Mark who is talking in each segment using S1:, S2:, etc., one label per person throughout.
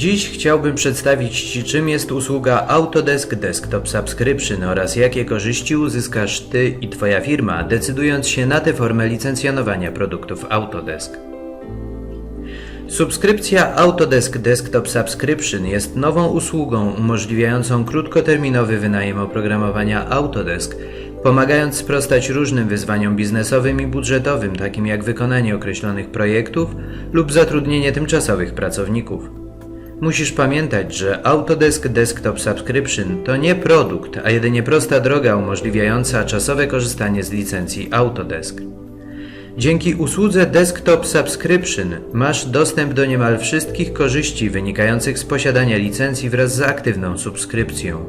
S1: Dziś chciałbym przedstawić Ci, czym jest usługa Autodesk Desktop Subscription oraz jakie korzyści uzyskasz Ty i Twoja firma, decydując się na tę formę licencjonowania produktów Autodesk. Subskrypcja Autodesk Desktop Subscription jest nową usługą umożliwiającą krótkoterminowy wynajem oprogramowania Autodesk, pomagając sprostać różnym wyzwaniom biznesowym i budżetowym, takim jak wykonanie określonych projektów lub zatrudnienie tymczasowych pracowników. Musisz pamiętać, że Autodesk Desktop Subscription to nie produkt, a jedynie prosta droga umożliwiająca czasowe korzystanie z licencji Autodesk. Dzięki usłudze Desktop Subscription masz dostęp do niemal wszystkich korzyści wynikających z posiadania licencji wraz z aktywną subskrypcją.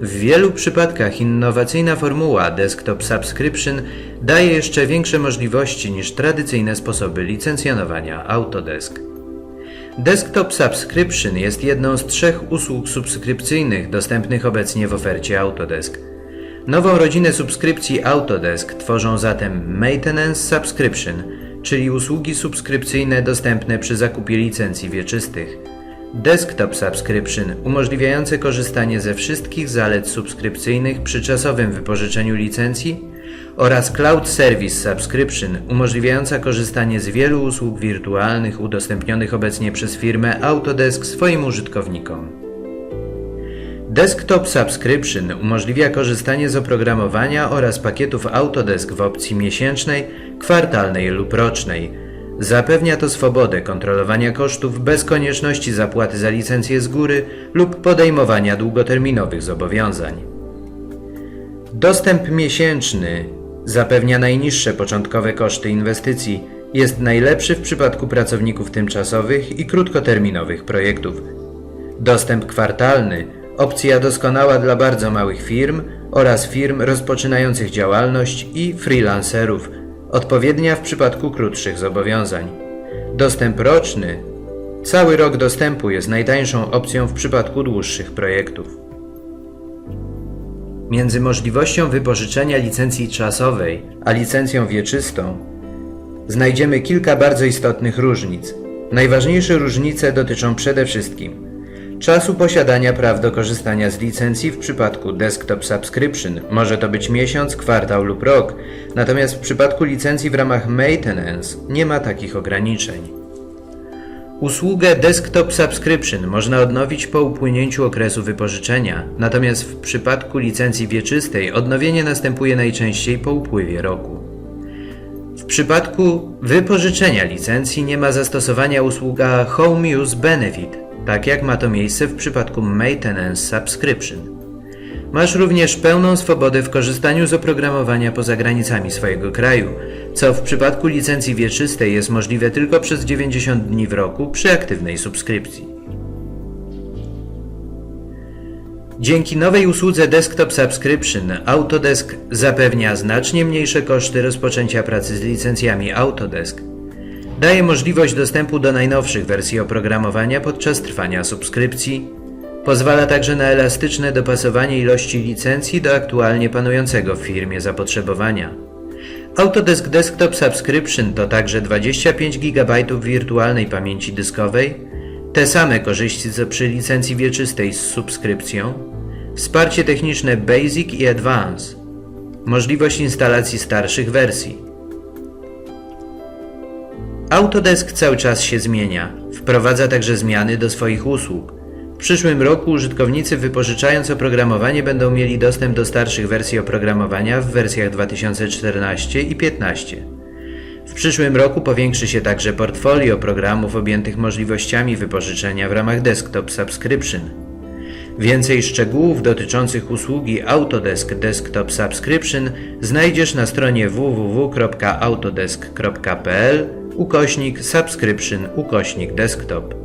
S1: W wielu przypadkach innowacyjna formuła Desktop Subscription daje jeszcze większe możliwości niż tradycyjne sposoby licencjonowania Autodesk. Desktop Subscription jest jedną z trzech usług subskrypcyjnych dostępnych obecnie w ofercie Autodesk. Nową rodzinę subskrypcji Autodesk tworzą zatem Maintenance Subscription, czyli usługi subskrypcyjne dostępne przy zakupie licencji wieczystych. Desktop Subscription umożliwiające korzystanie ze wszystkich zalet subskrypcyjnych przy czasowym wypożyczeniu licencji oraz Cloud Service Subscription umożliwiająca korzystanie z wielu usług wirtualnych udostępnionych obecnie przez firmę Autodesk swoim użytkownikom. Desktop Subscription umożliwia korzystanie z oprogramowania oraz pakietów Autodesk w opcji miesięcznej, kwartalnej lub rocznej. Zapewnia to swobodę kontrolowania kosztów bez konieczności zapłaty za licencję z góry lub podejmowania długoterminowych zobowiązań. Dostęp miesięczny zapewnia najniższe początkowe koszty inwestycji, jest najlepszy w przypadku pracowników tymczasowych i krótkoterminowych projektów. Dostęp kwartalny opcja doskonała dla bardzo małych firm oraz firm rozpoczynających działalność i freelancerów, odpowiednia w przypadku krótszych zobowiązań. Dostęp roczny cały rok dostępu jest najtańszą opcją w przypadku dłuższych projektów. Między możliwością wypożyczenia licencji czasowej a licencją wieczystą znajdziemy kilka bardzo istotnych różnic. Najważniejsze różnice dotyczą przede wszystkim czasu posiadania praw do korzystania z licencji w przypadku Desktop Subscription. Może to być miesiąc, kwartał lub rok, natomiast w przypadku licencji w ramach Maintenance nie ma takich ograniczeń. Usługę Desktop Subscription można odnowić po upłynięciu okresu wypożyczenia, natomiast w przypadku licencji wieczystej odnowienie następuje najczęściej po upływie roku. W przypadku wypożyczenia licencji nie ma zastosowania usługa Home Use Benefit, tak jak ma to miejsce w przypadku Maintenance Subscription. Masz również pełną swobodę w korzystaniu z oprogramowania poza granicami swojego kraju, co w przypadku licencji wieczystej jest możliwe tylko przez 90 dni w roku przy aktywnej subskrypcji. Dzięki nowej usłudze Desktop Subscription Autodesk zapewnia znacznie mniejsze koszty rozpoczęcia pracy z licencjami Autodesk. Daje możliwość dostępu do najnowszych wersji oprogramowania podczas trwania subskrypcji. Pozwala także na elastyczne dopasowanie ilości licencji do aktualnie panującego w firmie zapotrzebowania. Autodesk Desktop Subscription to także 25 GB wirtualnej pamięci dyskowej, te same korzyści co przy licencji wieczystej z subskrypcją, wsparcie techniczne Basic i Advanced, możliwość instalacji starszych wersji. Autodesk cały czas się zmienia, wprowadza także zmiany do swoich usług. W przyszłym roku użytkownicy wypożyczając oprogramowanie będą mieli dostęp do starszych wersji oprogramowania w wersjach 2014 i 2015. W przyszłym roku powiększy się także portfolio programów objętych możliwościami wypożyczenia w ramach Desktop Subscription. Więcej szczegółów dotyczących usługi Autodesk Desktop Subscription znajdziesz na stronie www.autodesk.pl ukośnik subscription ukośnik desktop.